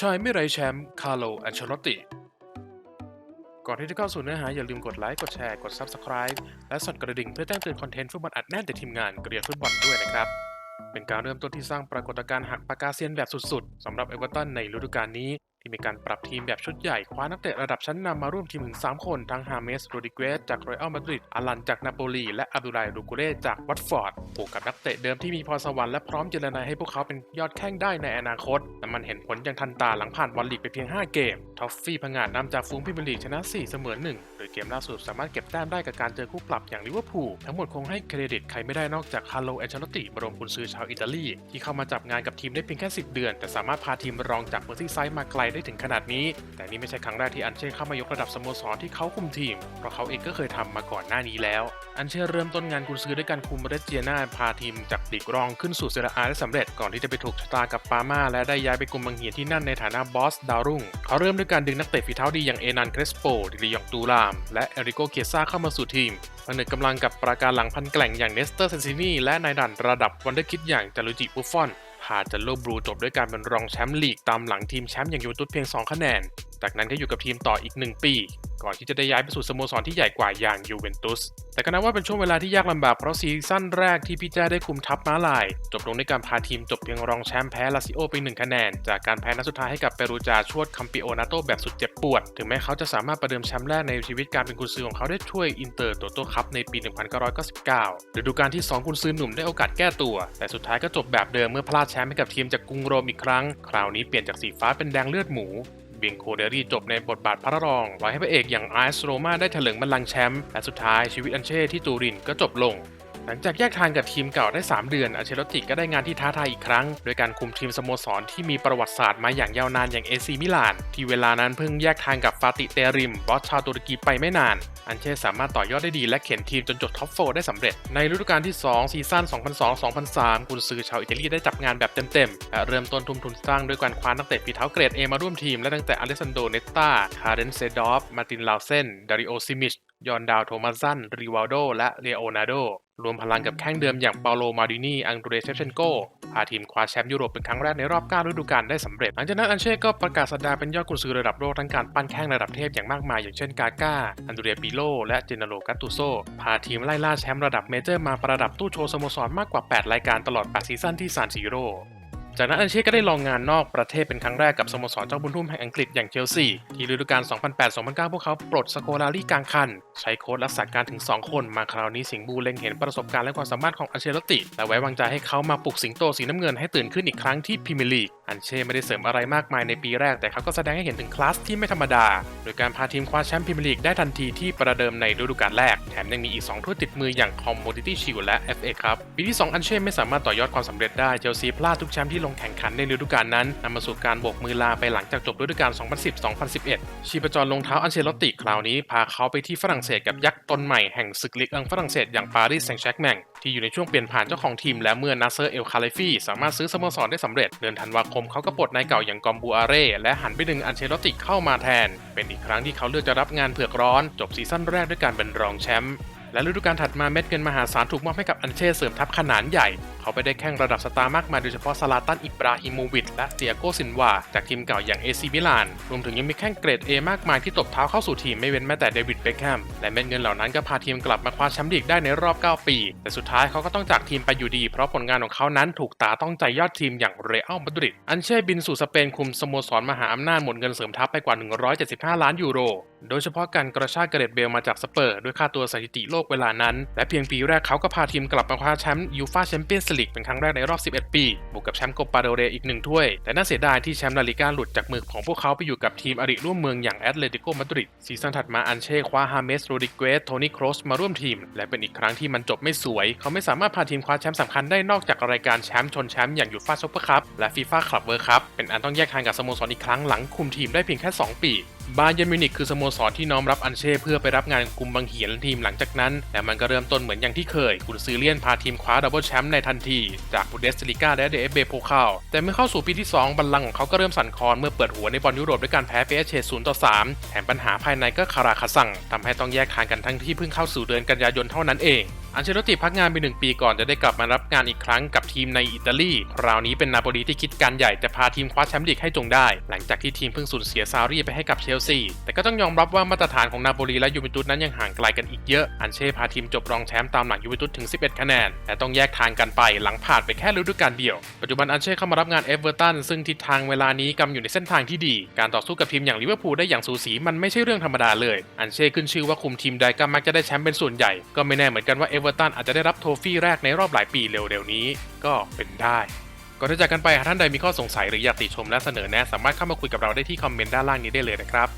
ชายไม่ไรแชมป์คาร์โลอันเชลติ ก่อนที่จะเข้าสู่เนื้อหาอย่าลืมกดไลค์กดแชร์กด Subscribe และสั่นกระดิ่งเพื่อแจ้งเตือนคอนเทนต์ฟุตบอลอัดแน่นจากทีมงานเกรียนฟุตบอลด้วยนะครับ เป็นการเริ่มต้นที่สร้างปรากฏการณ์หักปากกาเซียนแบบสุดๆสำหรับเอเวอร์ตันในฤดูกาลนี้ ที่มีการปรับทีมแบบชุดใหญ่คว้านักเตะระดับชั้นนำมาร่วมทีมถึง 3 คนทั้งฮาเมสโรดิเกสจากรอยัลมาดริดอาลันจากนาโปลีและอับดุไลรูกูเร่จากวัตฟอร์ดบวกกับนักเตะเดิมที่มีพรสวรรค์และพร้อมเจรนายให้พวกเขาเป็นยอดแข้งได้ในอนาคตแต่มันเห็นผลอย่างทันตาหลังผ่านบอลลีกไปเพียง 5 เกมท็อฟฟี่ผงงาดนำจากฟูงพรีเมียร์ลีกชนะ 4 เสมอ 1 โดยเกมล่าสุดสามารถเก็บแต้มได้กับการเจอคู่ปรับอย่างลิเวอร์พูลทั้งหมดคงให้เครดิตใครไม่ได้นอกจากคาร์โลแอนเชลติบรมกุนซือชาวอิตาลี ที่เข้ามาจับงานกับทีมได้เพียงแค่ 10 เดือน แต่สามารถพาทีมรองจากเมอร์ซี่ไซด์มาไกลได้ถึงขนาดนี้ แต่นี่ไม่ใช่ครั้งแรกที่อันเช่เข้ามายกระดับสโมสรที่เขาคุมทีม เพราะเขาเองก็เคยทำมาก่อนหน้านี้แล้ว อันเช่เริ่มต้นงานกุนซือด้วยการคุมเรสเจียนาพาทีมจากลีกรองขึ้นสู่เซเรียอาได้สำเร็จก่อนที่จะไปถูกชะตากับปาม่าและได้ย้ายไปกลุ่มบังเหียที่นั่นในฐานะบอสดาวรุ่งเขาเริ่มด้วยการดึงนักเตะฝีเท้าดีอย่างเอนันเครสโปดิลิยองตูราม และเอริโกเคียซ่าเข้ามาสู่ทีมผนึกกำลังกับปราการหลังพันแกล่งอย่างเนสเตอร์เซนซินีและนายดันระดับวันเดอร์คิดอย่างจารุจิบุฟฟอนพาจันโลบลูจบด้วยการเป็นรองแชมป์ลีกตามหลังทีมแชมป์อย่างยูเวนตุสเพียง 2 คะแนนจากนั้นก็อยู่กับทีมต่ออีก 1 ปี ก่อนที่จะได้ย้ายไปสู่สโมสรที่ใหญ่กว่าอย่างยูเวนตุส แต่ก็นับว่าเป็นช่วงเวลาที่ยากลำบากเพราะซีซั่นแรกที่พี่แจ้ได้คุมทัพม้าลาย จบลงด้วยการพาทีมจบเพียงรองแชมป์แพ้ลาซิโอไป1คะแนน จากการแพ้นัดสุดท้ายให้กับเปรูจาชวดคัมปิโอนาโตแบบสุดเจ็บปวด ถึงแม้เขาจะสามารถประเดิมแชมป์แรกในชีวิตการเป็นกุนซือของเขาได้ช่วยอินเตอร์ตัวโตคัพในปี 1999ฤดูกาลที่2กุนซือหนุ่มได้โอกาสแก้ตัว แต่สุดท้ายก็จบแบบเดิมเมื่อพลาดแชมป์ให้กับทีมจากกรุงโรมอีกครั้ง คราวนี้เปลี่ยนจากสีฟ้าเป็นแดงเลือดหมู เบียงโคเดรี่จบในบทบาทพระรองปล่อยให้พระเอกอย่างไอซ์โรมาได้เถลิงบัลลังก์แชมป์ และสุดท้ายชีวิตอันเช่ที่ตูรินก็จบลง หลังจากแยกทางกับทีมเก่าได้ 3 เดือนอาเชลติก็ได้งานที่ท้าทายอีกครั้ง โดยการคุมทีมสโมสรที่มีประวัติศาสตร์มาอย่างยาวนานอย่างเอซีมิลาน ที่เวลานั้นเพิ่งแยกทางกับฟาติเตริมบอสชาวตุรกีไปไม่นาน อันเช่สามารถต่อยอดได้ดีและเข็นทีมจนจบท็อปโฟได้สำเร็จ ในฤดูกาลที่ 2 ซีซั่น 2002-2003 กุนซือชาวอิตาลีได้จับงานแบบเต็มๆและเริ่มต้นทุ่มทุนสร้างด้วยการคว้านักเตะฝีเท้าเกรดเอมาร่วมทีม และตั้งแต่อเลสซานโดเนตตาคาเรนเซดอฟ มาตินลาวเซน ดาริโอซิมิช ยอนดาวโทมัสซัน ริวาลโด และเลโอนาโด รวมพลังกับแข้งเดิมอย่างเปาโล มาดินี อังโดรเซฟเชนโก พาทีมคว้าแชมป์ยุโรปเป็นครั้งแรกในรอบ 9 ฤดูกาลได้สำเร็จ หลังจากนั้นอันเช่ก็ประกาศสัปดาห์เป็นยอดกุนซือระดับโลกทั้งการปั้นแข้งระดับเทพอย่างมากมายอย่างเช่นกาก้า อันโดรียปิโลและเจเนโรกัตตุโซพาทีมไล่ล่าแชมป์ระดับเมเจอร์มาประดับตู้โชว์สโมสรมากกว่า 8 รายการตลอด 8 ซีซั่นที่ซานซิโร่จากนั้นอันเช่ก็ได้ลองงานนอกประเทศเป็นครั้งแรกกับสโมสรเจ้าบุญทุ่มแห่งอังกฤษอย่างเชลซีที่ฤดูกาล 2008-2009 พวกเขาปลดสโคลารีกลางคัน ใช้โค้ชรักษาการถึง 2 คนมาคราวนี้สิงห์บูเล็งเห็นประสบการณ์และความสามารถของอันเชลติ และไว้วางใจให้เขามาปลุกสิงโตสีน้ำเงินให้ตื่นขึ้นอีกครั้งที่พรีเมียร์ลีกอันเช่ไม่ได้เสริมอะไรมากมายในปีแรกแต่เขาก็แสดงให้เห็นถึงคลาสที่ไม่ธรรมดา โดยการพาทีมคว้าแชมป์พรีเมียร์ลีกได้ทันทีที่ประเดิมในฤดูกาลแรก แถมยังมีอีก 2ถ้วยติดมืออย่าง Commodity Shield และ FA Cup ปีที่ 2 อันเช่ไม่สามารถต่อยอดความสำเร็จได้เชลซีพลาดทุกแชมป์ที่ลงแข่งขันในฤดูกาลนั้นนำมาสู่การโบกมือลาไปหลังจากจบฤดูกาล 2010-2011 ชีพจรลงเท้าอันเชลติคราวนี้พาเขาไปที่ฝรั่งเศสกับยักษ์ตนใหม่แห่งศึกลีกอังฝรั่งเศสอย่างปารีสแซงต์แชร์กแมงที่อยู่ในช่วงเปลี่ยนผ่านเจ้าของทีมและเมื่อนาเซอร์เอลคาเลฟีสามารถซื้อสโมสรได้สำเร็จเดือนธันวาคมเขาก็ปลดนายเก่าอย่างกอมบูอาเร่และหันไปดึงอันเชลติเข้ามาแทน เป็นอีกครั้งที่เขาเลือกจะรับงานเผือกร้อน จบซีซั่นแรกด้วยการเป็นรองแชมป์และฤดูกาลถัดมาเม็ดเงินมหาศาลถูกมอบให้กับอันเช่เสริมทัพขนาดใหญ่ เขาไปได้แข้งระดับสตาร์มากมายโดยเฉพาะซาลาตันอิบราฮิโมวิชและเตียโกซินวาจากทีมเก่าอย่างเอซีมิลานรวมถึงยังมีแข้งเกรด A มากมายที่ตบเท้าเข้าสู่ทีมไม่เว้นแม้แต่เดวิดเบคแฮมและเม็ดเงินเหล่านั้นก็พาทีมกลับมาคว้าแชมป์ลีกได้ในรอบ 9 ปี แต่สุดท้ายเขาก็ต้องจากทีมไปอยู่ดี เพราะผลงานของเขานั้นถูกตาต้องใจยอดทีมอย่างเรอัลมาดริดอันเช่บินสู่สเปนคุมสโมสรมหาอำนาจหมดเงินเสริมทัพไปกว่า 175 ล้านยูโร โดยเฉพาะการกระชากเกเรตเบลมาจากสเปอร์ด้วยค่าตัวสถิติโลกเวลานั้น และเพียงปีแรกเขาก็พาทีมกลับมาคว้าแชมป์ยูฟ่าแชมเปี้ยนส์ลีกเป็นครั้งแรกในรอบ 11 ปี บวกกับแชมป์โกปาเดเรอีกหนึ่งถ้วย แต่น่าเสียดายที่แชมป์ลาลิก้าหลุดจากมือของพวกเขาไปอยู่กับทีมอริร่วมเมืองอย่างแอตเลติโกมาดริดซีซั่นถัดมาอันเช่คว้าฮาเมสโรดิเกสโทนี่โครสมาร่วมทีม และเป็นอีกครั้งที่มันจบไม่สวย เขาไม่สามารถพาทีมคว้าแชมป์สำคัญได้นอกจากรายการแชมป์ชนแชมป์อย่างยูฟ่าซุปเปอร์คัพและฟีฟ่าคลับเวิร์คัพเป็นอันต้องแยกทางกับสโมสรอีกครั้งหลังคุมทีมได้เพียงแค่ 2 ปี บาเยร์นมิวนิกคือสโมสรที่น้อมรับอันเช่เพื่อไปรับงานกลุ่มบังเหียนทีมหลังจากนั้นแต่มันก็เริ่มต้นเหมือนอย่างที่เคย กุนซือเลียนพาทีมคว้าดับเบิลแชมป์ในทันที จากบูเดสลิก้าและเดฟเบโพคาแต่เมื่อเข้าสู่ปีที่ 2 บัลลังก์ของเขาก็เริ่มสั่นคลอนเมื่อเปิดหัวในบอลยุโรปด้วยการแพ้เปเชศูนย์ต่อ3แถมปัญหาภายในก็คาราคาซังทำให้ต้องแยกทางกันทั้งที่เพิ่งเข้าสู่เดือนกันยายนเท่านั้นเอง อันเชลติพักงานไปหนึ่งปีก่อนจะได้กลับมารับงานอีกครั้งกับทีมในอิตาลีคราวนี้เป็นนาโปลีที่คิดการใหญ่จะพาทีมคว้าแชมป์ลีกให้จงได้ หลังจากที่ทีมเพิ่งสูญเสียซารีไปให้กับเชลซี แต่ก็ต้องยอมรับว่ามาตรฐานของนาโปลีและยูเวนตุสนั้นยังห่างไกลกันอีกเยอะ อันเช่พาทีมจบรองแชมป์ตามหลังยูเวนตุสถึง 11 คะแนน แต่ต้องแยกทางกันไปหลังผ่านไปแค่ฤดูกาลเดียว ปัจจุบันอันเช่เข้ามารับงานเอเวอร์ตันซึ่งทิศทางเวลานี้กำอยู่ในเส้นทางที่ดี การต่อสู้กับทีมอย่างลิเวอร์พูลได้อย่างสูสีมันไม่ใช่เรื่องธรรมดาเลย อันเช่ขึ้นชื่อว่าคุมทีมใดก็มักจะได้แชมป์เป็นส่วนใหญ่ก็ไม่แน่เหมือนกันว่าเอเวอร์ตันอาจจะได้รับโทฟี่แรกในรอบหลายปีเร็วๆนี้ก็เป็นได้ก่อนที่จะจากกันไปหากท่านใดมีข้อสงสัยหรืออยากติชมและเสนอแนะสามารถเข้ามาคุยกับเราได้ที่คอมเมนต์ด้านล่างนี้ได้เลยนะครับ